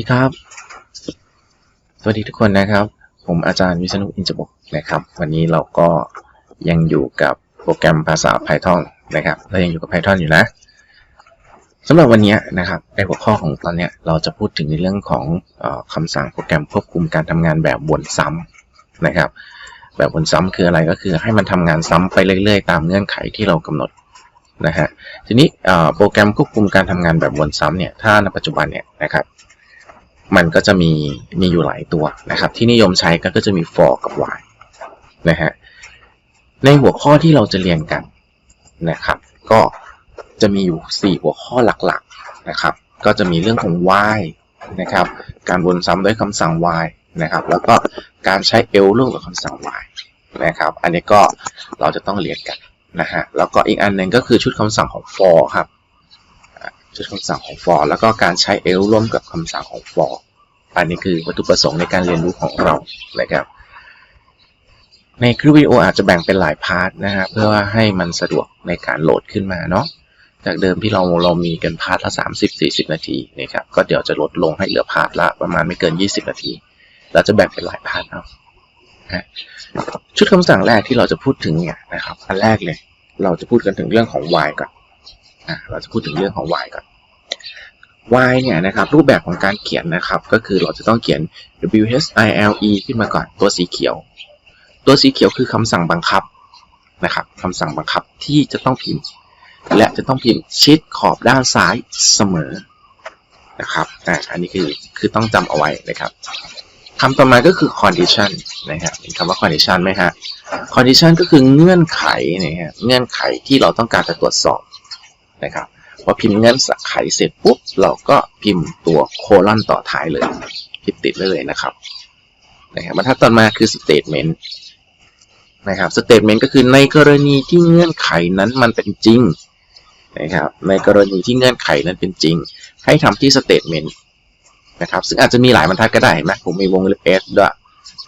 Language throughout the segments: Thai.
สวัสดีครับ สวัสดีทุกคนนะครับ ผมอาจารย์วิษณุอินจบกนะครับ วันนี้เราก็ยังอยู่กับโปรแกรมภาษา Python นะครับเรายังอยู่กับ Python อยู่นะสำหรับวันนี้นะครับในหัวข้อของตอนเนี้ยเราจะพูดถึงในเรื่องของอคำสั่งโปรแกรมควบคุมการทำงานแบบวนซ้ำนะครับ แบบวนซ้ำคืออะไรก็คือให้มันทำงานซ้ำไปเรื่อยๆ ตามเงื่อนไขที่เรากำหนดนะฮะทีนี้โปรแกรมควบคุมการทำงานแบบวนซ้ำเนี่ยถ้าในปัจจุบันเนี่ยนะครับ มันก็จะมีมีอยู่หลายตัวนะครับ ที่นิยมใช้ก็จะมี for กับ while นะฮะในหัวข้อที่เราจะเรียนกันนะครับ ก็จะมีอยู่ 4 หัวข้อหลักๆนะครับ ก็จะมีเรื่องของ while นะครับ การวนซ้ำด้วยคำสั่ง while นะครับ แล้วก็การใช้ else ร่วมกับคำสั่ง while นะครับ อันนี้ก็เราจะต้องเรียนกันนะฮะ แล้วก็อีกอันหนึ่งก็คือชุดคำสั่งของ for ครับ ชุดคำสั่งของ for แล้วก็การใช้ else ร่วมกับคำสั่งของ for อันนี้คือวัตถุประสงค์ในการเรียนรู้ของเรานะครับ ในคลิปวิดีโออาจจะแบ่งเป็นหลายพาร์ทนะฮะเพื่อว่าให้มันสะดวกในการโหลดขึ้นมาเนาะจากเดิมที่เราเรามีกันพาร์ทละ 30-40 นาทีนะครับก็เดี๋ยวจะลดลงให้เหลือพาร์ทละประมาณไม่เกิน 20 นาที เราจะแบ่งเป็นหลายพาร์ทเอาะชุดคำสั่งแรกที่เราจะพูดถึงเนี่ยนะครับอันแรกเลย เราจะพูดกันถึงเรื่องของ y ก่อน อะเราจะพูดถึงเรื่องของ y ก่อน y เนี่ยนะครับรูปแบบของการเขียนนะครับก็คือเราจะต้องเขียน while ขึ้นมาก่อนตัวสีเขียว ตัวสีเขียวคือคำสั่งบังคับนะครับคำสั่งบังคับที่จะต้องพิมพ์ และจะต้องพิมพ์ชิดขอบด้านซ้ายเสมอนะครับอ่าอันนี้คือคือต้องจำเอาไว้นะครับคำต่อมาก็คือ condition นะครับเห็นคำว่า condition ไหมฮะ condition ก็คือเงื่อนไขนะฮะเงื่อนไขที่เราต้องการจะตรวจสอบ นะครับพอพิมพ์เงื่อนไขเสร็จปุ๊บเราก็พิมพ์ตัวโคลอนต่อท้ายเลยพิมพ์ติดไว้เลยนะครับนะครับบรรทัดต่อมาคือ statement นะครับ statement ก็คือในกรณีที่เงื่อนไขนั้นมันเป็นจริงนะครับในกรณีที่เงื่อนไขนั้นเป็นจริง ให้ทำที่ statement นะครับซึ่งอาจจะมีหลายบรรทัดก็ได้ไหมผมมีวงเล็บ s ด้วย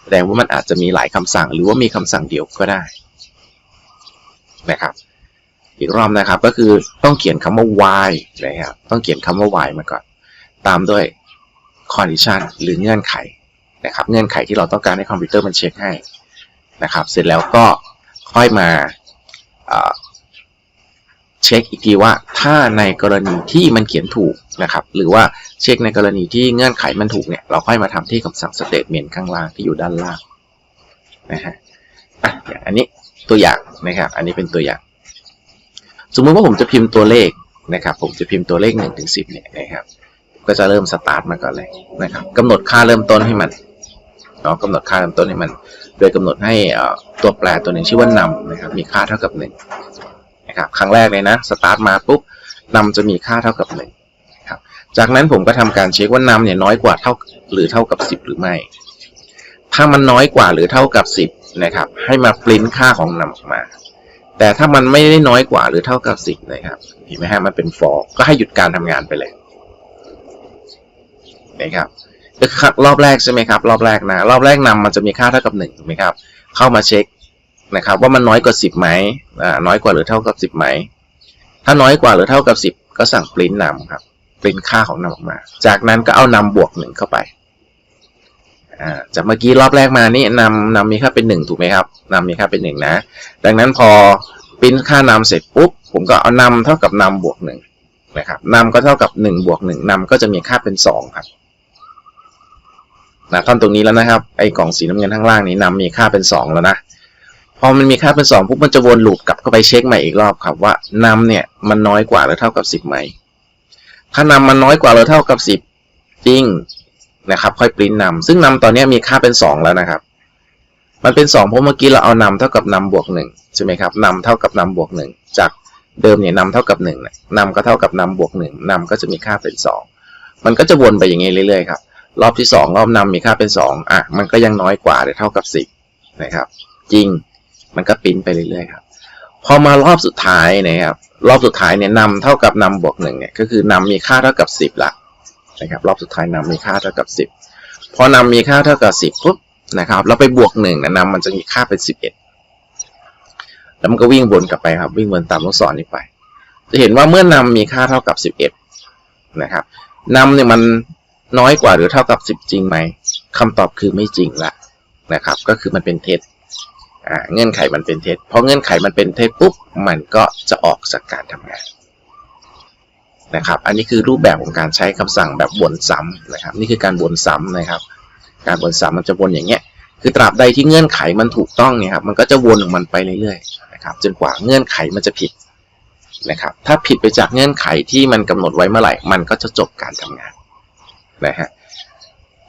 แสดงว่ามันอาจจะมีหลายคำสั่ง หรือว่ามีคำสั่งเดียวก็ได้นะครับ อีกรอบนะครับ ก็คือต้องเขียนคำว่า y นะครับต้องเขียนคำว่า y มาก่อน ตามด้วย condition หรือเงื่อนไขนะครับ เงื่อนไขที่เราต้องการให้คอมพิวเตอร์มันเช็คให้นะครับ เสร็จแล้วก็ค่อยมาเช็คอีกทีว่าถ้าในกรณีที่มันเขียนถูกนะครับ หรือว่าเช็คในกรณีที่เงื่อนไขมันถูกเนี่ย เราค่อยมาทำที่คำสั่ง statement ข้างล่างที่อยู่ด้านล่างนะฮะอะอันนี้ตัวอย่างนะครับ อันนี้เป็นตัวอย่าง สมมุติว่าผมจะพิมพ์ตัวเลขนะครับ ผมจะพิมพ์ตัวเลข1นถึงสิเนี่ยนะครับ ก็จะเริ่มสตาร์ทมาก่อนเลยนะครับกำหนดค่าเริ่มต้นให้มันเนาะกำหนดค่าเริ่มต้นให้มัน โดยกำหนดให้ตัวแปรตัวหนึ่งชื่อว่านำนะครับ มีค่าเท่ากับ1นะครับ ครั้งแรกเลยนะสตาร์ทมาปุ๊บนำจะมีค่าเท่ากับ1ครับ จากนั้นผมก็ทำการเช็คว่านำเนี่ยน้อยกว่าเท่าหรือเท่ากับ 10 หรือไม่ ถ้ามันน้อยกว่าหรือเท่ากับ 10นะครับ ให้มาปริ้นค่าของนำออกมา แต่ถ้ามันไม่ได้น้อยกว่าหรือเท่ากับสิบนะครับเห็นไหมฮะมันเป็น for ก็ให้หยุดการทำงานไปเลยนะครับรอบแรกใช่ไหมครับ รอบแรกนะ รอบแรกนำมันจะมีค่าเท่ากับหนึ่งถูกไหมครับ เข้ามาเช็คนะครับ ว่ามันน้อยกว่าสิบไหมอ่าน้อยกว่าหรือเท่ากับสิบไหมถ้าน้อยกว่าหรือเท่ากับสิบก็สั่งปริ้นนำครับปริ้นค่าของนำออกมา จากนั้นก็เอานำบวกหนึ่งเข้าไป อ่าจากเมื่อกี้รอบแรกมานี่นำนำมีค่าเป็นหนึ่งถูกไหมครับนำมีค่าเป็นหนึ่งนะ ดังนั้นพอปริ้นค่านำเสร็จปุ๊บผมก็เอานำเท่ากับนำบวกหนึ่งนะครับนำก็เท่ากับหนึ่งบวกหนึ่งนำก็จะมีค่าเป็นสองครับนะท่อนตรงนี้แล้วนะครับไอ้กล่องสีน้ำเงินข้างล่างนี้นำมีค่าเป็นสองแล้วนะพอมันมีค่าเป็นสองปุ๊บมันจะวนลูปกลับเข้าไปเช็คใหม่อีกรอบครับว่านำเนี่ยมันน้อยกว่าหรือเท่ากับสิบไหมถ้านำมันน้อยกว่าหรือเท่ากับสิบจริง นะครับ ค่อยปริ้นนำซึ่งนำตอนนี้มีค่าเป็นสองแล้วนะครับ มันเป็นสองเพราะเมื่อกี้เราเอานำเท่ากับนำบวกหนึ่งใช่ไหมครับนำเท่ากับนำบวกหนึ่งจากเดิมเนี่ยนำเท่ากับหนึ่งนำก็เท่ากับนำบวกหนึ่งนำก็จะมีค่าเป็นสองมันก็จะวนไปอย่างนี้เรื่อยๆครับรอบที่สองรอบนำมีค่าเป็นสองอะมันก็ยังน้อยกว่าหรือเท่ากับสิบนะครับ จริงมันก็ปริ้นไปเรื่อยๆครับพอมารอบสุดท้ายนะครับรอบสุดท้ายเนี่ยนำเท่ากับนำบวกหนึ่งเนี่ยก็คือนำมีค่าเท่ากับสิบละ นะครับรอบสุดท้ายนำมีค่าเท่ากับสิบพอนำมีค่าเท่ากับสิบปุ๊บนะครับเราไปบวกหนึ่งนะนำมันจะมีค่าเป็นสิบเอ็ดแล้วมันก็วิ่งวนกลับไปครับวิ่งวนตามลูกศรนี้ไป จะเห็นว่าเมื่อนำมีค่าเท่ากับสิบเอ็ดนะครับนำเนี่ยมันน้อยกว่าหรือเท่ากับสิบจริงไหมคำตอบคือไม่จริงละนะครับ ก็คือมันเป็นเท็จเงื่อนไขมันเป็นเท็จพราะเงื่อนไขมันเป็นเท็จปุ๊บมันก็จะออกจากการทำงาน นะครับ อันนี้คือรูปแบบของการใช้คำสั่งแบบวนซ้ำนะครับ นี่คือการวนซ้ำนะครับ การวนซ้ำมันจะวนอย่างเงี้ย คือตราบใดที่เงื่อนไขมันถูกต้องเนี่ยครับ มันก็จะวนของมันไปเรื่อยๆนะครับ จนกว่าเงื่อนไขมันจะผิดนะครับ ถ้าผิดไปจากเงื่อนไขที่มันกำหนดไว้เมื่อไหร่ มันก็จะจบการทำงานนะฮะ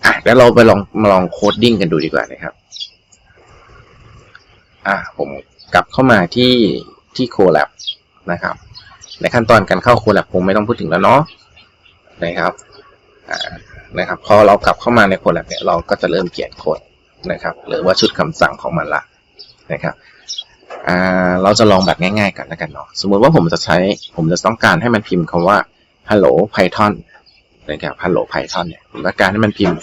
อะ แล้วเราไปลองมาลองโคดดิ้งกันดูดีกว่านะครับ อะ ผมกลับเข้ามาที่ที่โคแลบนะครับ ในขั้นตอนการเข้าโคแลบผมไม่ต้องพูดถึงแล้วเนาะนะครับนะครับพอเรากลับเข้ามาในโคแลบเนี่ยเราก็จะเริ่มเขียนโค้ดนะครับ หรือว่าชุดคำสั่งของมันละนะครับอ่าเราจะลองแบบง่ายๆกันแล้วกันเนาะสมมุติว่าผมจะใช้ผมจะต้องการให้มันพิมพ์คำว่า hello python นะครับ hello python เนี่ยผมต้องการให้มันพิมพ์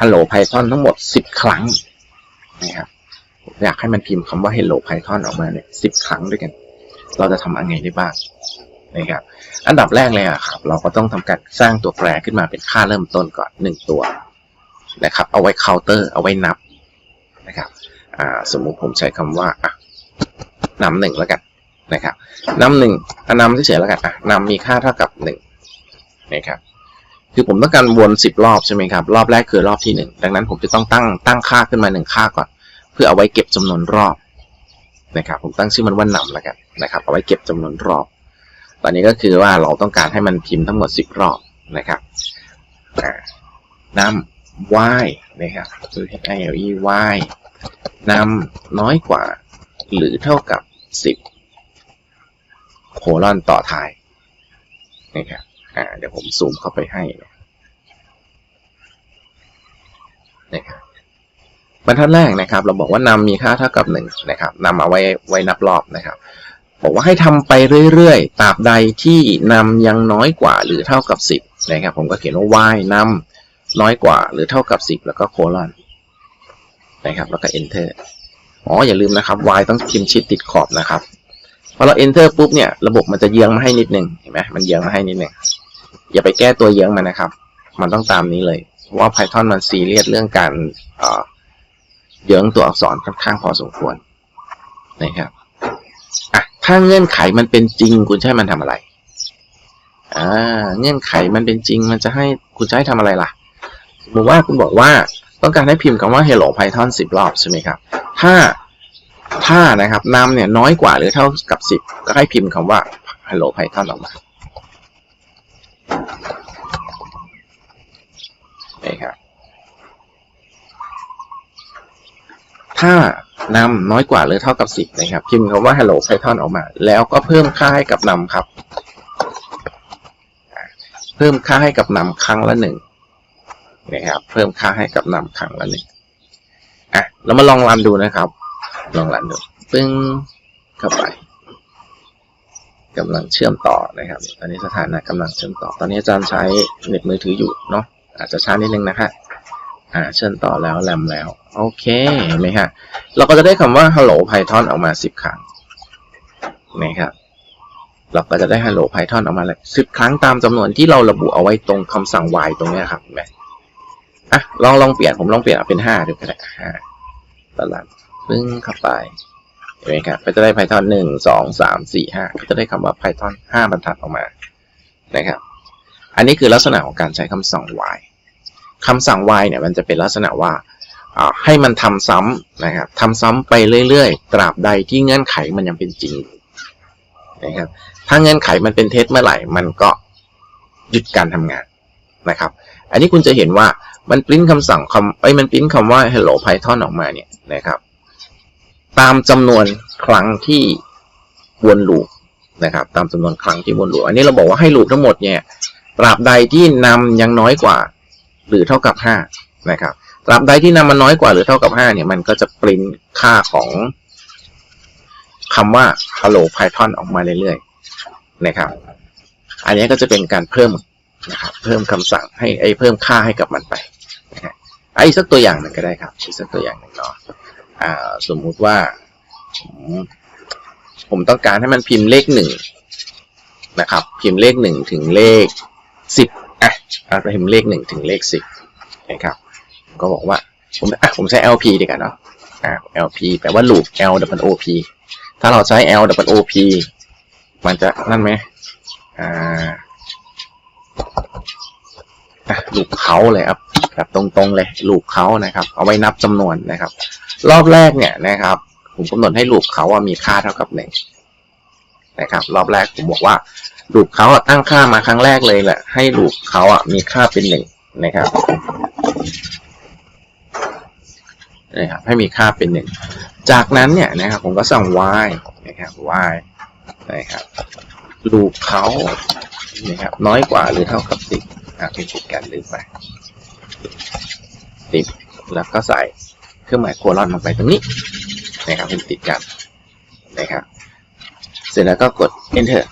hello python ทั้งหมด 10 ครั้งนะครับอยากให้มันพิมพ์คำว่า hello python ออกมาเนี่ยสิครั้งด้วยกัน เราจะทำอะไรได้บ้าง นะครับ อันดับแรกเลยอะครับ เราก็ต้องทำการสร้างตัวแปรขึ้นมาเป็นค่าเริ่มต้นก่อนหนึ่งตัวนะครับ เอาไว้เคาน์เตอร์ เอาไว้นับนะครับสมมุติผมใช้คำว่าอะนำหนึ่งแล้วกันนะครับนำหนึ่งอะนำเฉยๆแล้วกันอะนำมีค่าเท่ากับหนึ่งนะครับคือผมต้องการวนสิบรอบใช่ไหมครับ รอบแรกคือรอบที่หนึ่งดังนั้นผมจะต้องตั้งตั้งค่าขึ้นมาหนึ่งค่าก่อน เพื่อเอาไว้เก็บจำนวนรอบนะครับ ผมตั้งชื่อมันว่านำแล้วกันนะครับ เอาไว้เก็บจำนวนรอบ ตอนนี้ก็คือว่าเราต้องการให้มันพิมพ์ทั้งหมด 10 รอบนะครับนำ y นะครับคือ i l e y นำน้อยกว่า หรือเท่ากับ 10 โคลอนต่อท้ายนะครับเดี๋ยวผมซูมเข้าไปให้นะครับบรรทัดแรกนะครับ เราบอกว่านำมีค่าเท่ากับ1นะครับนำเอาไว้ไว้นับรอบนะครับ บอกว่าให้ทำไปเรื่อยๆ ตราบใดที่นำยังน้อยกว่าหรือเท่ากับ 10 นะครับ ผมก็เขียนว่า y นำน้อยกว่าหรือเท่ากับ 10 แล้วก็โคลอนนะครับ แล้วก็ enter อ๋อ อย่าลืมนะครับ y ต้องพิมพ์ชิดติดขอบนะครับ พอเรา enter ปุ๊บเนี่ย ระบบมันจะเยื้องมาให้นิดนึง เห็นไหมมันเยื้องมาให้นิดนึง อย่าไปแก้ตัวเยื้องมันนะครับ มันต้องตามนี้เลย ว่า Python มันซีเรียสเรื่องการเเยื้องตัวอักษรค่อนข้างพอสมควรนะครับ อะ ถ้าเงื่อนไขมันเป็นจริง คุณจะให้มันทำอะไร อ่า เงื่อนไขมันเป็นจริง มันจะให้คุณจะให้ทำอะไรล่ะสมมติว่าคุณบอกว่าต้องการให้พิมพ์คำว่า hello python 10 รอบใช่ไหมครับ ถ้าถ้านะครับนำเนี่ยน้อยกว่าหรือเท่ากับ 10 ก็ให้พิมพ์คำว่า hello python ออกมานี่ครับ ถ้านำน้อยกว่าหรือเท่ากับ 10 นะครับ พิมพ์คำว่า hello python ออกมา แล้วก็เพิ่มค่าให้กับนำครับ เพิ่มค่าให้กับนำครั้งละหนึ่งนะครับ เพิ่มค่าให้กับนำครั้งละหนึ่งอะเรามาลองรันดูนะครับ ลองรันดูปึ้งเข้าไปกำลังเชื่อมต่อนะครับ ตอนนี้สถานะกำลังเชื่อมต่อ ตอนนี้อาจารย์ใช้เน็ตมือถืออยู่เนาะอาจจะช้านิดนึงนะฮะ อ่าเชื่อมต่อแล้วแรมแล้ว โอเคเห็นไหมฮะเราก็จะได้คำว่า hello python ออกมา 10 ครั้งนะครับเราก็จะได้ hello python ออกมาเลย10 ครั้งตามจำนวนที่เราระบุเอาไว้ตรงคำสั่ง y ตรงนี้ครับเห็นไหมอะลองลองเปลี่ยนผมลองเปลี่ยนเอาเป็น5ดูก็ได้5ตลับปึ้งเข้าไปเห็นไหมครับก็จะได้ python 1 2 3 4 5ก็จะได้คำว่า python 5 บรรทัดออกมานะครับ อันนี้คือลักษณะของการใช้คำสั่ง y คำสั่ง y เนี่ยมันจะเป็นลักษณะว่าให้มันทำซ้ำนะครับทำซ้ำไปเรื่อยๆ ตราบใดที่เงื่อนไขมันยังเป็นจริงนะครับ ถ้าเงื่อนไขมันเป็นเท็จเมื่อไหร่ มันก็หยุดการทำงานนะครับ อันนี้คุณจะเห็นว่ามันปริ้นคำสั่งคำไอ้มันปริ้นคำว่า hello python ออกมาเนี่ยนะครับ ตามจำนวนครั้งที่วนลูปนะครับ ตามจำนวนครั้งที่วนลูปอันนี้เราบอกว่าให้ลูปทั้งหมดเนี่ยตราบใดที่นำยังน้อยกว่า หรือเท่ากับ 5 นะครับตราบใดที่นำมันน้อยกว่าหรือเท่ากับ 5 เนี่ย มันก็จะปริ้นค่าของคำว่า hello python ออกมาเรื่อยๆนะครับ อันนี้ก็จะเป็นการเพิ่มนะครับเพิ่มคำสั่งให้ไอ้เพิ่มค่าให้กับมันไปนะไอ้สักตัวอย่างหนึ่งก็ได้ครับอีกสักตัวอย่างหนึ่งเนาะอ่าสมมุติว่าผมผมต้องการให้มันพิมพ์เลขหนึ่งนะครับ พิมพ์เลขหนึ่งถึงเลขสิบ อะเราพิมพ์เลขหนึ่งถึงเลขสิบนะครับ ก็บอกว่าผมอะผมใช้ LP ดีกว่าเนาะอ่า LP แปลว่า loop L W O P ถ้าเราใช้ L W O P มันจะนั่นไหมอ่าลูปเขาเลยครับแบบตรงๆเลยลูปเขานะครับ เอาไว้นับจำนวนนะครับ รอบแรกเนี่ยนะครับ ผมกำหนดให้ลูปเขาว่ามีค่าเท่ากับหนึ่งนะครับ รอบแรกผมบอกว่า ลูปเขาตั้งค่ามาครั้งแรกเลยแหละ ให้ลูปเขาอะมีค่าเป็นหนึ่งนะครับนะครับ ให้มีค่าเป็นหนึ่งจากนั้นเนี่ยนะครับผมก็สั่ง y นะครับ y นะครับลูปเขานะครับน้อยกว่าหรือเท่ากับสิบอะเป็นติดกันลืมไปสิบแล้วก็ใส่เครื่องหมายโคลอนลงไปตรงนี้นะครับเป็นติดกันนะครับ เสร็จแล้วก็กด enter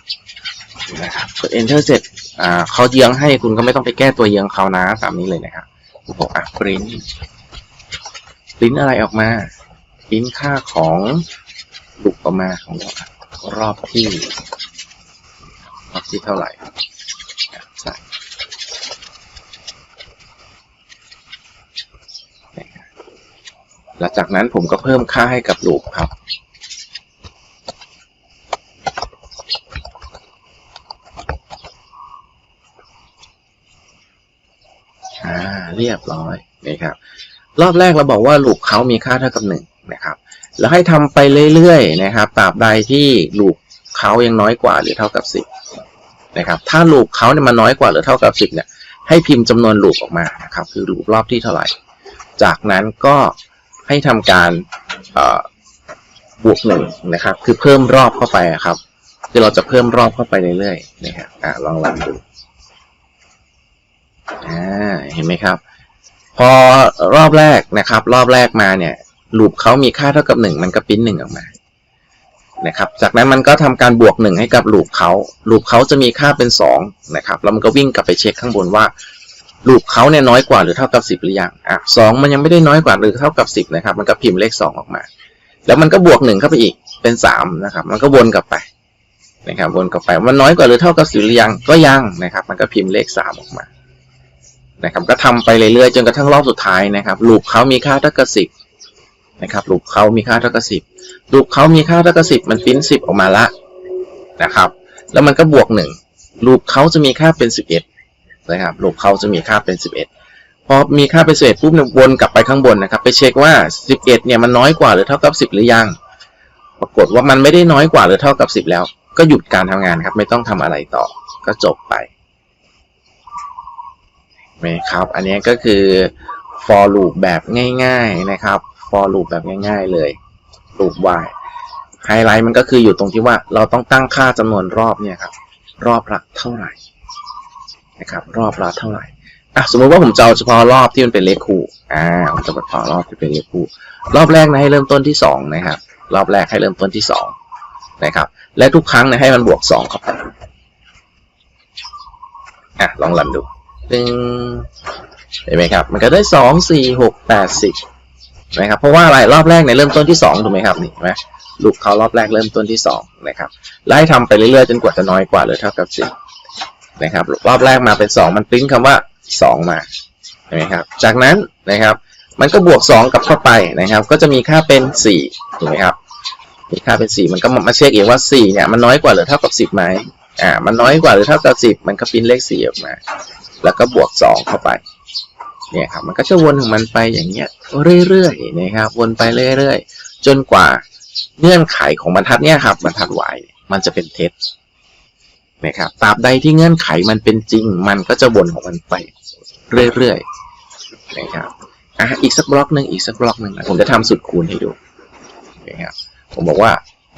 นะครับกด enter เสร็จอ่าเขาเยื้องให้คุณก็ไม่ต้องไปแก้ตัวเยื้องเขานะตามนี้เลยนะครับผมบอกอะ print print อะไรออกมา print ค่าของลูกออกมาของเราอะรอบที่รอบที่เท่าไหร่อะใส่นะครับแล้วจากนั้นผมก็เพิ่มค่าให้กับลูกครับ อ่าเรียบร้อยนะครับรอบแรกเราบอกว่าลูปเขามีค่าเท่ากับหนึ่งนะครับแล้วให้ทำไปเรื่อยๆนะครับตราบใดที่ลูปเขายังน้อยกว่าหรือเท่ากับสิบนะครับถ้าลูปเขาเนี่ยมันน้อยกว่าหรือเท่ากับสิบเนี่ยให้พิมพ์จำนวนลูปออกมานะครับคือลูปรอบที่เท่าไหร่ จากนั้นก็ให้ทำการบวกหนึ่งนะครับ คือเพิ่มรอบเข้าไปครับ คือเราจะเพิ่มรอบเข้าไปเรื่อยๆนะครับอ่าลองรันดู เห็นไหมครับ พอรอบแรกนะครับ รอบแรกมาเนี่ยลูปเขามีค่าเท่ากับหนึ่งมันก็ปิ้นหนึ่งออกมานะครับ จากนั้นมันก็ทำการบวกหนึ่งให้กับลูปเขาลูปเขาจะมีค่าเป็นสองนะครับแล้วมันก็วิ่งกลับไปเช็คข้างบนว่าลูปเขาเนี่ยน้อยกว่าหรือเท่ากับสิบหรือยังอะสองมันยังไม่ได้น้อยกว่าหรือเท่ากับสิบนะครับ มันก็พิมพ์เลขสองออกมา แล้วมันก็บวกหนึ่งเข้าไปอีกเป็นสามนะครับ มันก็วนกลับไปนะครับวนกลับไปมันน้อยกว่าหรือเท่ากับสิบหรือยังก็ยังนะครับ มันก็พิมพ์เลขสามออกมา นะครับก็ทำไปเรื่อยๆจนกระทั่งรอบสุดท้ายนะครับลูปเขามีค่าเท่ากับสิบนะครับลูปเขามีค่าเท่ากับสิบลูปเขามีค่าเท่ากับสิบมันปิ้นสิบออกมาละนะครับ แล้วมันก็บวกหนึ่งลูปเขาจะมีค่าเป็นสิบเอ็ดนะครับลูปเขาจะมีค่าเป็นสิบเอ็ดพอมีค่าเป็นสิบเอ็ดปุ๊บเนี่ยวนกลับไปข้างบนนะครับ ไปเช็คว่าสิบเอ็ดเนี่ยมันน้อยกว่าหรือเท่ากับสิบหรือยัง ปรากฏว่ามันไม่ได้น้อยกว่าหรือเท่ากับสิบแล้ว ก็หยุดการทำงานครับ ไม่ต้องทำอะไรต่อก็จบไป ไหมครับ อันนี้ก็คือ for loop แบบง่ายๆนะครับ for loop แบบง่าย ๆ เลย loop while ไฮไลท์มันก็คืออยู่ตรงที่ว่าเราต้องตั้งค่าจำนวนรอบเนี่ยครับ รอบละเท่าไหร่นะครับ รอบละเท่าไหร่อะสมมติว่าผมจะเอาเฉพาะรอบที่มันเป็นเลขคู่อ่าผมจะเฉพาะรอบที่เป็นเลขคู่ รอบแรกนะให้เริ่มต้นที่สองนะครับ รอบแรกให้เริ่มต้นที่สองนะครับ และทุกครั้งนี่ยให้มันบวกสองเข้าไปอะลองรันดู ตึงเห็นไหมครับ มันก็ได้สองสี่หกแปดสิบนะครับ เพราะว่าอะไรรอบแรกเนี่ยเริ่มต้นที่สองถูกไหมครับนี่นไหมลูกเขารอบแรกเริ่มต้นที่สองนะครับไล่ทำไปเรื่อยๆจนกว่าจะน้อยกว่าหรือเท่ากับสิบนะครับ รอบแรกมาเป็นสองมันปริ้นคำว่าสองมาเห็นไหมครับ จากนั้นนะครับ มันก็บวกสองกลับเข้าไปนะครับ ก็จะมีค่าเป็นสี่ถูกไหมครับมีค่าเป็นสี่มันก็มาเช็คเองว่าสี่เนี่ย มันน้อยกว่าหรือเท่ากับสิบไหมอ่า มันน้อยกว่าหรือเท่ากับสิบมันก็ปริ้นเลขสี่ออกมา แล้วก็บวกสองเข้าไปเนี่ยครับมันก็จะวนของมันไปอย่างเงี้ยเรื่อยๆนะครับวนไปเรื่อยๆ จนกว่าเงื่อนไขของบรรทัดเนี่ยครับบรรทัด y มันจะเป็นเท็จนะครับตราบใดที่เงื่อนไขมันเป็นจริง มันก็จะวนของมันไปเรื่อยๆนะครับอะอีกสักบล็อกหนึ่งอีกสักบล็อกหนึ่งนะผมจะทำสุดคูณให้ดูนะครับผมบอกว่า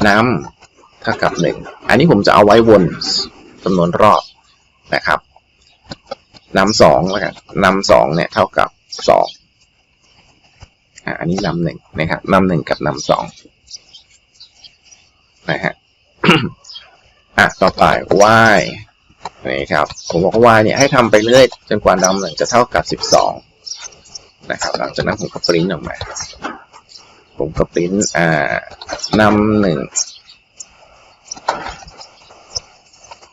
น้ำเท่ากับหนึ่งอันนี้ผมจะเอาไว้วนจำนวนรอบนะครับ นำสองแล้วกันนำสองเนี่ยเท่ากับสองอันนี้นำหนึ่งนะครับนำหนึ่งกับนำสองนะฮะอะต่อไป y นี่ครับ ผมบอกว่า y เนี่ยให้ทำไปเรื่อยจนกว่านำหนึ่งจะเท่ากับสิบสองนะครับ หลังจากนั้นผมก็ปริ้นออกมา ผมก็ปริ้นอ่านำหนึ่ง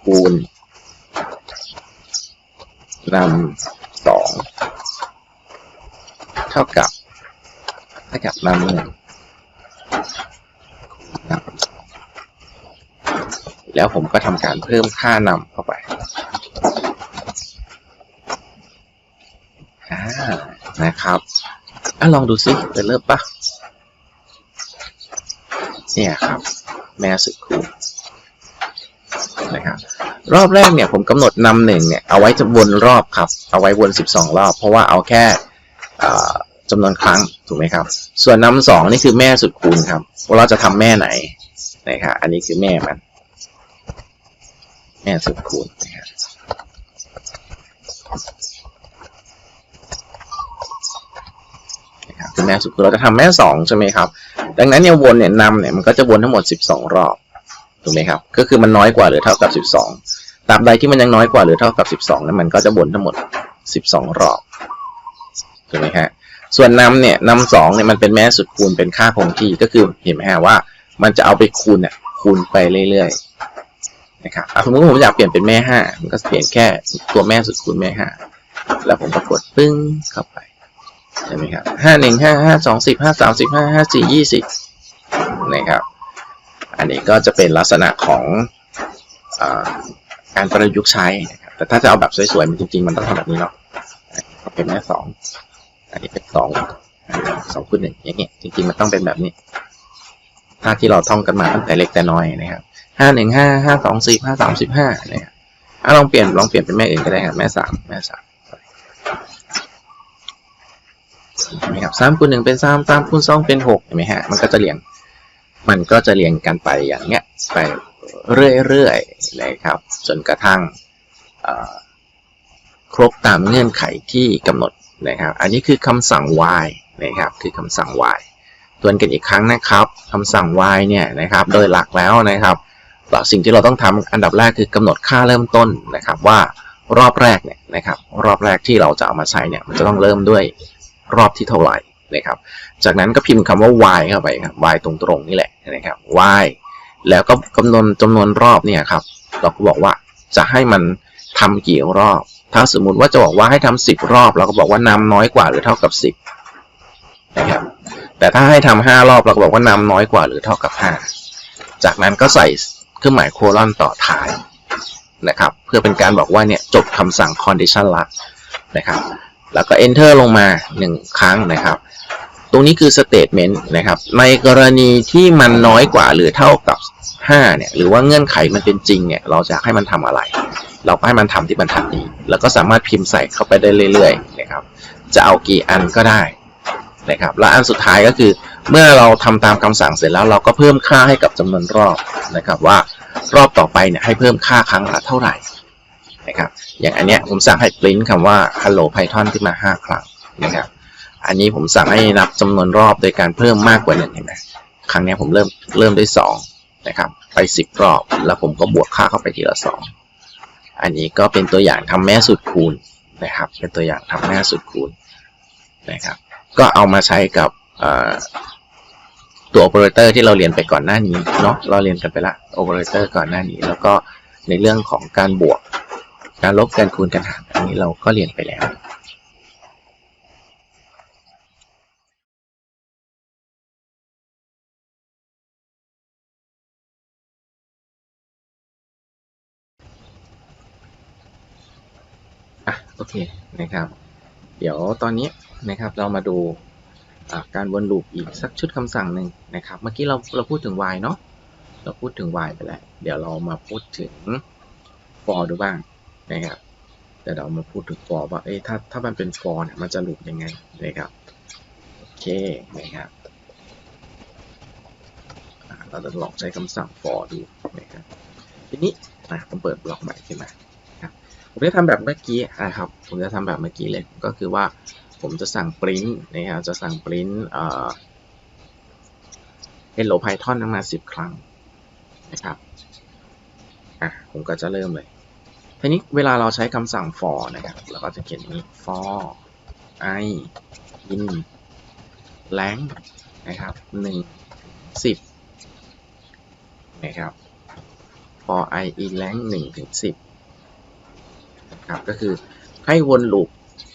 คูณ นำสองเท่ากับเท่ากับนำหนึ่งแล้วผมก็ทำการเพิ่มค่านำเข้าไปอ่านะครับอะลองดูซิจะเริ่มปะเนี่ยครับ แม่สุดคูณนะครับ รอบแรกเนี่ยผมกำหนดนำหนึ่งเนี่ยเอาไว้จะวนรอบครับ เอาไว้วน 12 รอบ เพราะว่าเอาแค่อ่าจำนวนครั้งถูกไหมครับ ส่วนนำสองนี่คือแม่สุดคูณครับว่าเราจะทำแม่ไหนนะครับอันนี้คือแม่มัน แม่สุดคูณนะครับนะครับคือแม่สุดคูณเราจะทำแม่สองใช่ไหมครับ ดังนั้นเนี่ยวนเนี่ยนำเนี่ยมันก็จะวนทั้งหมด 12 รอบถูกไหมครับ ก็คือมันน้อยกว่าหรือเท่ากับ 12 ตราบใดที่มันยังน้อยกว่าหรือเท่ากับ 12นั้นมันก็จะวนทั้งหมด 12 รอบถูกไหมฮะส่วนนำเนี่ยนำสองเนี่ยมันเป็นแม่สุดคูณเป็นค่าคงที่ก็คือเห็นไหมฮะว่า มันจะเอาไปคูณเนี่ยคูณไปเรื่อยๆนะครับสมมติผมอยากเปลี่ยนเป็นแม่ห้ามันก็เปลี่ยนแค่ตัวแม่สุดคูณแม่ห้าแล้วผมก็กดปึ้งเข้าไปใช่ไหมครับห้าหนึ่งห้าห้าสองสิบห้าสามสิบห้าห้าสี่ยี่สิบนะครับ อันนี้ก็จะเป็นลักษณะของอา การประยุกต์ใช้นะครับแต่ถ้าจะเอาแบบสวยๆมันจริงๆ มันต้องทำแบบนี้เนาะเป็นแม่สองอันนี้เป็นสองสองคูณหนึ่งอย่างเงี้ยจริงๆ มันต้องเป็นแบบนี้ถ้าที่เราท่องกันมาตั้งแต่เล็กแต่น้อยนะครับห้าหนึ่งห้าห้าสองสิบห้าสามสิบห้านะครับอะลองเปลี่ยนลองเปลี่ยนเป็นแม่อื่นก็ได้ครับแม่สามแม่สามเห็นไหมครับสามคูณหนึ่งเป็นสามสามคูณสองเป็นหกเห็นไหมฮะมันก็จะเรียง มันก็จะเรียงกันไปอย่างเงี้ยไป เรื่อยๆนะครับ จนกระทั่งครบตามเงื่อนไขที่กำหนดนะครับ อันนี้คือคำสั่ง y นะครับ คือคำสั่ง y ทวนกันอีกครั้งนะครับคำสั่ง y เนี่ยนะครับ โดยหลักแล้วนะครับสิ่งที่เราต้องทำอันดับแรกคือกำหนดค่าเริ่มต้นนะครับว่ารอบแรกเนี่ยนะครับ รอบแรกที่เราจะเอามาใช้เนี่ยมันจะต้องเริ่มด้วยรอบที่เท่าไหร่นะครับ จากนั้นก็พิมพ์คำว่า y เข้าไปครับ y ตรงๆนี่แหละนะครับ y แล้วก็กำหนดจำนวนรอบเนี่ยครับ เราก็บอกว่าจะให้มันทำกี่รอบ ถ้าสมมุติว่าจะบอกว่าให้ทำสิบรอบ เราก็บอกว่านำน้อยกว่าหรือเท่ากับสิบนะครับ แต่ถ้าให้ทำห้ารอบเราก็บอกว่านำน้อยกว่าหรือเท่ากับห้าจากนั้นก็ใส่เครื่องหมายโคลอนต่อท้ายนะครับ เพื่อเป็นการบอกว่าเนี่ยจบคำสั่ง condition ละนะครับ แล้วก็ enter ลงมาหนึ่งครั้งนะครับ รงนี้คือ statement นะครับ ในกรณีที่มันน้อยกว่าหรือเท่ากับ 5 เนี่ย หรือว่าเงื่อนไขมันเป็นจริงเนี่ย เราจะให้มันทำอะไร เราก็ให้มันทำที่บรรทัดนี้ แล้วก็สามารถพิมพ์ใส่เข้าไปได้เรื่อยๆนะครับ จะเอากี่อันก็ได้นะครับ และอันสุดท้ายก็คือ เมื่อเราทำตามคำสั่งเสร็จแล้ว เราก็เพิ่มค่าให้กับจำนวนรอบนะครับ ว่ารอบต่อไปเนี่ยให้เพิ่มค่าครั้งละเท่าไหร่นะครับ อย่างอันเนี้ยผมสั่งให้ print คำว่า hello python ขึ้นมา 5 ครั้งนะครับ อันนี้ผมสั่งให้นับจำนวนรอบโดยการเพิ่มมากกว่าหนึ่งเห็นไหมครั้งนี้ผมเริ่มเริ่มด้วย2นะครับ ไป 10 รอบ แล้วผมก็บวกค่าเข้าไปทีละ 2 อันนี้ก็เป็นตัวอย่างทำแม่สุดคูณนะครับ เป็นตัวอย่างทำแม่สุดคูณนะครับ ก็เอามาใช้กับตัวโอเปอเรเตอร์ที่เราเรียนไปก่อนหน้านี้เนาะเราเรียนกันไปละโอเปอเรเตอร์ก่อนหน้านี้ แล้วก็ในเรื่องของการบวก การลบการคูณการหารอันนี้เราก็เรียนไปแล้ว โอเคนะครับ เดี๋ยวตอนนี้นะครับเรามาดูการวนลูปอีกสักชุดคำสั่งหนึ่งนะครับ เมื่อกี้เราเราพูดถึง y เนาะเราพูดถึง y ไปแล้ว เดี๋ยวเรามาพูดถึง for ดูบ้างนะครับเดี๋ยวเรามาพูดถึง for ว่าเอ้ถ้าถ้ามันเป็น for เนี่ยมันจะลูปยังไงนะครับโอเคนะครับเราจะลองใช้คำสั่ง for ดูนะครับทีนี้ผมเปิดบล็อกใหม่ขึ้นมา ผมจะทำแบบเมื่อกี้นะครับ ผมจะทำแบบเมื่อกี้เลย ก็คือว่าผมจะสั่ง print นะครับ จะสั่ง print เอ่อ hello python มา10ครั้งนะครับอะผมก็จะเริ่มเลยทีนี้เวลาเราใช้คำสั่ง for นะครับเราก็จะเขียนนี้ for i in length นะครับ1 10นะครับ for i in length 1ถึง10 ครับก็คือให้วนลูป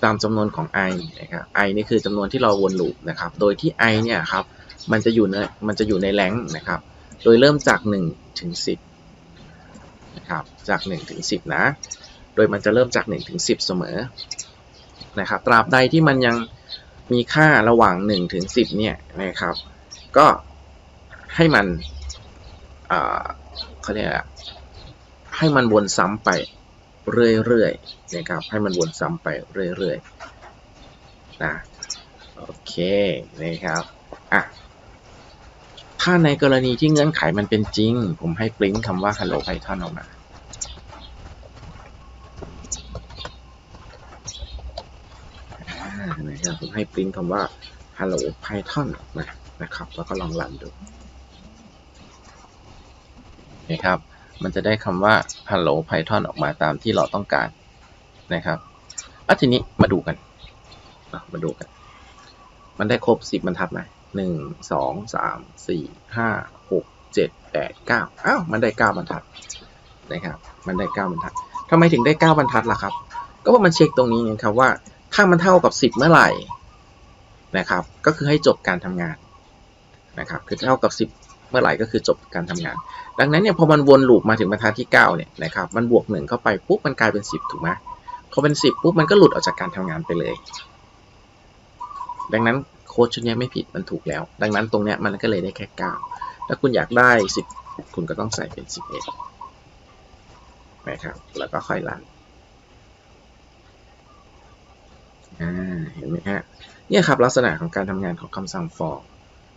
ตามจำนวนของ i นะครับ i นี่คือจำนวนที่เราวนลูปนะครับ โดยที่ i เนี่ยครับมันจะอยู่ในมันจะอยู่ในแรงนะครับ โดยเริ่มจาก1ถึง10นะครับจาก1ถึง10 นะ โดยมันจะเริ่มจาก1ถึง10 เสมอนะครับตราบใดที่มันยังมีค่าระหว่าง1ถึง10เนี่ยนะครับ ก็ให้มันเขาเรียกให้มันวนซ้ำไป เรื่อยๆนะครับให้มันวนซ้ำไปเรื่อยๆนะโอเคนะครับอะถ้าในกรณีที่เงื่อนไขมันเป็นจริง ผมให้ปริ้นคำว่า hello python ออกมานะครับผมให้ปริ้นคำว่า hello python ออกมานะครับ แล้วก็ลองรันดูนะครับ มันจะได้คำว่า hello python ออกมาตามที่เราต้องการนะครับอะทีนี้มาดูกันมาดูกัน มันได้ครบ 10บรรทัดไหมหนึ่งสองสามสี่ห้าหกเจ็ดแปดเก้าอ้าวมันได้เก้าบรรทัดนะครับ มันได้เก้าบรรทัดทำไมถึงได้เก้าบรรทัดล่ะครับ ก็ว่ามันเช็คตรงนี้ไงครับว่าถ้ามันเท่ากับ 10 เมื่อไหร่นะครับ ก็คือให้จบการทำงานนะครับ คือเท่ากับ 10 เมื่อไหร่ก็คือจบการทำงาน ดังนั้นเนี่ยพอมันวนลูปมาถึงบรรทัดที่9เนี่ยนะครับมันบวก1เข้าไปปุ๊บมันกลายเป็น 10 ถูกไหมพอเป็น 10ปุ๊บมันก็หลุดออกจากการทำงานไปเลย ดังนั้นโค้ดชุดนี้ไม่ผิดมันถูกแล้ว ดังนั้นตรงเนี้ยมันก็เลยได้แค่ 9 ถ้าคุณอยากได้ 10 คุณก็ต้องใส่เป็น 11นะครับแล้วก็ค่อยรันเห็นไหมฮะเนี่ยครับลักษณะของการทำงานของคำสั่ง for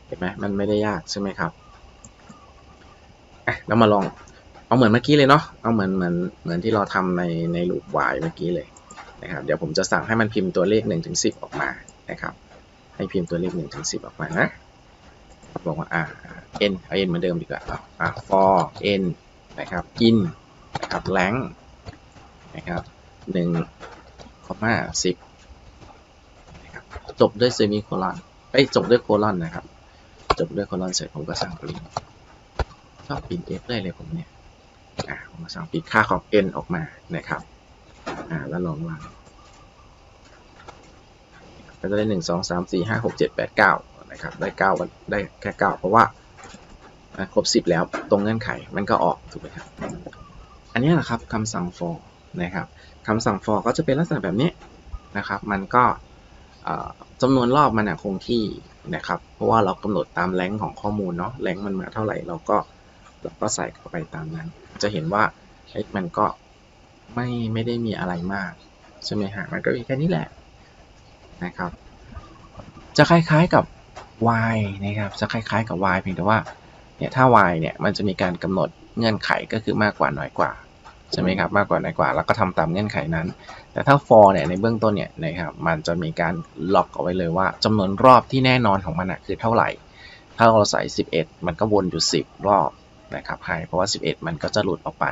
เห็นไหมมันไม่ได้ยากใช่ไหมครับ อะเรามาลอง เอาเหมือนเมื่อกี้เลยเนาะ เอาเหมือนเหมือนเหมือนที่เราทำในในลูป while เมื่อกี้เลยนะครับ เดี๋ยวผมจะสั่งให้มันพิมพ์ตัวเลข1ถึง10ออกมานะครับ ให้พิมพ์ตัวเลข1ถึง10ออกมานะบอกว่าอ่า n เอา n เหมือนเดิมดีกว่าอ่า for n นะครับ in นะครับ length นะครับ1 comma 10จบด้วยเซมิโคลอนไอ้ยจบด้วยโคลอนนะครับ จบด้วยโคลอนเสร็จผมก็สั่งปริ้น อบปริ้น f ได้เลยผมเนี่ยอ่าผมก็สั่งปริ้นค่าของ n ออกมานะครับอ่าแล้วลองรันก็จะได้หนึ่งสองสามสี่ห้าหกเจ็ดแปดเก้านะครับได้เก้าได้แค่เก้าเพราะว่าครบสิบแล้วตรงเงื่อนไขมันก็ออกถูกไหมครับอันนี้แหละครับคำสั่ง for นะครับคำสั่ง for ก็จะเป็นลักษณะแบบนี้นะครับ มันก็จำนวนรอบมันคงที่นะครับ เพราะว่าเรากำหนดตามแรงของข้อมูลเนาะแรงมันมาเท่าไหร่เราก็ เราก็ใส่เข้าไปตามนั้น จะเห็นว่ามันก็ไม่ไม่ได้มีอะไรมากใช่ไหมฮะมันก็มีแค่นี้แหละนะครับ จะคล้ายๆกับ y นะครับ จะคล้ายๆกับ y เพียงแต่ว่าเนี่ยถ้า y เนี่ยมันจะมีการกำหนดเงื่อนไขก็คือมากกว่าน้อยกว่าใช่ไหมครับมากกว่าน้อยกว่า แล้วก็ทำตามเงื่อนไขนั้น แต่ถ้า for เนี่ยในเบื้องต้นเนี่ยนะครับมันจะมีการล็อกเอาไว้เลยว่าจำนวนรอบที่แน่นอนของมันคือเท่าไหร่ ถ้าเราใส่ 11 มันก็วนอยู่ 10 รอบ นะครับให้เพราะว่า 11 มันก็จะหลุดออกไป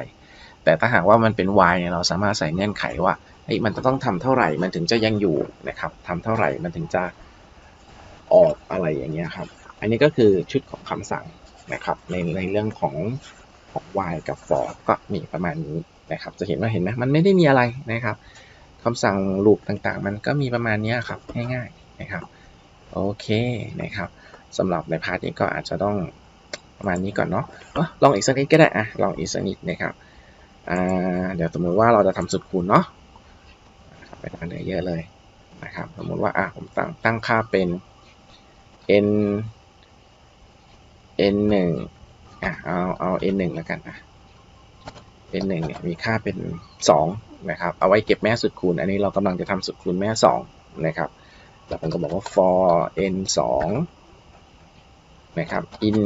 แต่ถ้าหากว่ามันเป็น y เนี่ยเราสามารถใส่เงื่อนไขว่าเฮ้ยมันจะต้องทำเท่าไหร่มันถึงจะยังอยู่นะครับทำเท่าไหร่มันถึงจะออกอะไรอย่างเงี้ยครับ อันนี้ก็คือชุดของคำสั่งนะครับในในเรื่องของของ y กับ for ก็มีประมาณนี้นะครับจะเห็นว่าเห็นไหมมันไม่ได้มีอะไรนะครับคำสั่งลูปต่างๆ มันก็มีประมาณนี้ครับง่ายๆนะครับโอเคนะครับสำหรับในพาร์ทนี้ก็อาจจะต้อง ประมาณนี้ก่อนเนาะลองอีกสักนิดก็ได้อะลองอีกสักนิดนะครับเดี๋ยวสมมติว่าเราจะทำสุดคูณเนาะไปทางเหนือเยอะเลยนะครับสมมติว่าอะผมตั้งตั้งค่าเป็น n n 1อะเอาเอา n 1แล้วกันอะ n 1เนี่ยมีค่าเป็น 2 นะครับ เอาไว้เก็บแม่สุดคูณ อันนี้เรากำลังจะทำสุดคูณแม่ 2 นะครับแล้วผมก็บอกว่า for n 2นะครับ in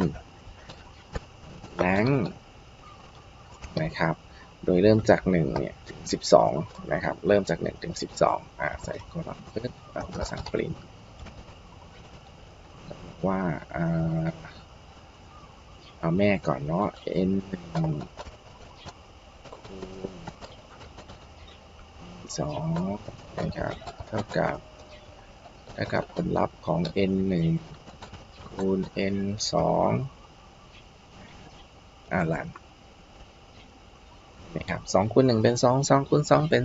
length นะครับ โดยเริ่มจาก1เนี่ยถึง12 นะครับ เริ่มจาก1ถึง12อ่าใส่ก็ลองเพิ่มเราก็สั่งปริ้นว่าอ่าเอาแม่ก่อนเนาะ n 1 2นะครับ เท่ากับเท่ากับผลลัพธ์ของ n 1คูณ n 2 อ่าลันนะครับ2คูณ1เป็น2 2คูณ2เป็น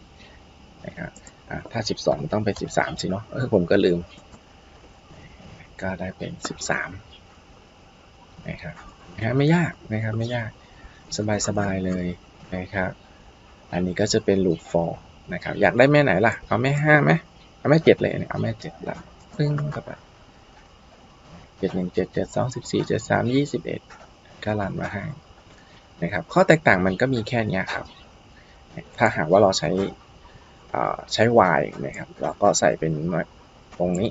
4นะครับอ่ถ้า12มันต้องเป็น13สิเนาะเออผมก็ลืม ก็ได้เป็น13นะครับนะฮะไม่ยากนะครับไม่ยากสบายๆเลยนะครับอันนี้ก็จะเป็น loop for นะครับอยากได้แม่ไหนล่ะ เอาแม่ห้าไหมเอาแม่เจ็ดเลยเนี่ยเอาแม่เจ็ดละปึ้งเข้าไปเจ็ดหนึ่งเจ็ดเจ็ดสองสิบสี่เจ็ดสามยี่สิบเอ็ด ก็รันมาให้นะครับข้อแตกต่างมันก็มีแค่เนี้ยครับ ถ้าหากว่าเราใช้ใช้ y นะครับ เราก็ใส่เป็นตรงนี้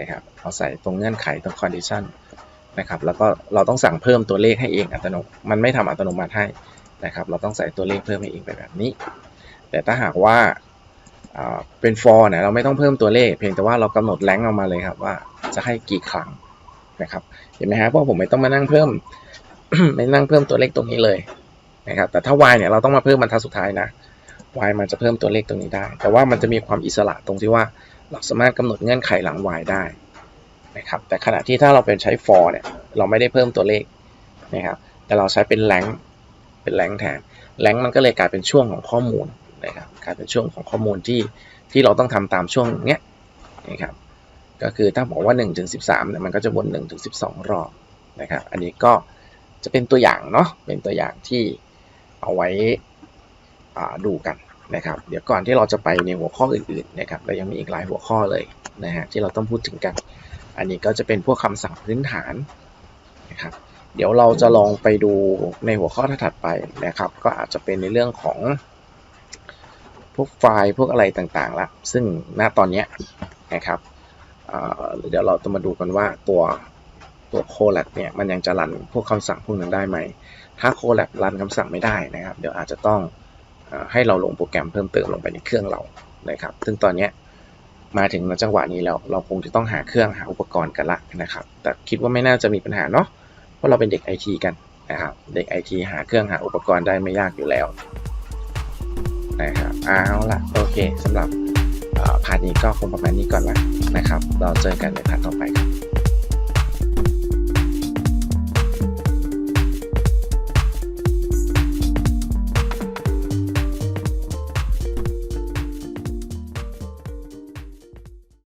นะครับเราใส่ตรงเงื่อนไขตรง condition นะครับแล้วก็เราต้องสั่งเพิ่มตัวเลขให้เองอัตโนมัติมันไม่ทำอัตโนมัติให้นะครับ เราต้องใส่ตัวเลขเพิ่มให้เองไปแบบนี้ แต่ถ้าหากว่าเป็น for เนี่ยเราไม่ต้องเพิ่มตัวเลข เพียงแต่ว่าเรากำหนดแรงออกมาเลยครับว่าจะให้กี่ครั้งนะครับเห็นไหมฮะเพราะผมไม่ต้องมานั่งเพิ่ม ไม่นั่งเพิ่มตัวเลขตรงนี้เลยนะครับ แต่ถ้า y เนี่ยเราต้องมาเพิ่มบรรทัดสุดท้ายนะ y มันจะเพิ่มตัวเลขตรงนี้ได้ แต่ว่ามันจะมีความอิสระตรงที่ว่าเราสามารถกำหนดเงื่อนไขหลัง y ได้นะครับ แต่ขณะที่ถ้าเราเป็นใช้ for เนี่ยเราไม่ได้เพิ่มตัวเลขนะครับ แต่เราใช้เป็นแรงเป็นแรงแทนแรงมันก็เลยกลายเป็นช่วงของข้อมูลนะครับกลายเป็นช่วงของข้อมูลที่ที่เราต้องทำตามช่วงเนี้ยนะครับก็คือถ้าบอกว่า1ถึง13เนี่ยมันก็จะวน1ถึง12 รอบนะครับ อันนี้ก็ จะเป็นตัวอย่างเนาะเป็นตัวอย่างที่เอาไว้ดูกันนะครับ เดี๋ยวก่อนที่เราจะไปในหัวข้ออื่นๆนะครับเรายังมีอีกหลายหัวข้อเลยนะฮะที่เราต้องพูดถึงกัน อันนี้ก็จะเป็นพวกคำสั่งพื้นฐานนะครับ เดี๋ยวเราจะลองไปดูในหัวข้อถัดไปนะครับ ก็อาจจะเป็นในเรื่องของพวกไฟล์พวกอะไรต่างๆละซึ่งณตอนนี้นะครับเดี๋ยวเราจะมาดูกันว่าตัว ตัวโคแลบเนี่ยมันยังจะรันพวกคำสั่งพวกนั้นได้ไหม ถ้าโคแลบรันคำสั่งไม่ได้นะครับ เดี๋ยวอาจจะต้องอให้เราลงโปรแกรมเพิ่มเติมลงไปในเครื่องเรานะครับ ซึ่งตอนนี้มาถึงจังหวะนี้แล้ว เราคงจะต้องหาเครื่องหาอุปกรณ์กันละนะครับ แต่คิดว่าไม่น่าจะมีปัญหาเนาะ เพราะเราเป็นเด็กไอทีกันนะครับ เด็กไอทีหาเครื่องหาอุปกรณ์ได้ไม่ยากอยู่แล้วนะครับเอาล่ะ โอเคสำหรับพาร์ทนี้ก็คงประมาณนี้ก่อนละนะครับ เราเจอกันในพาร์ทต่อไปครับ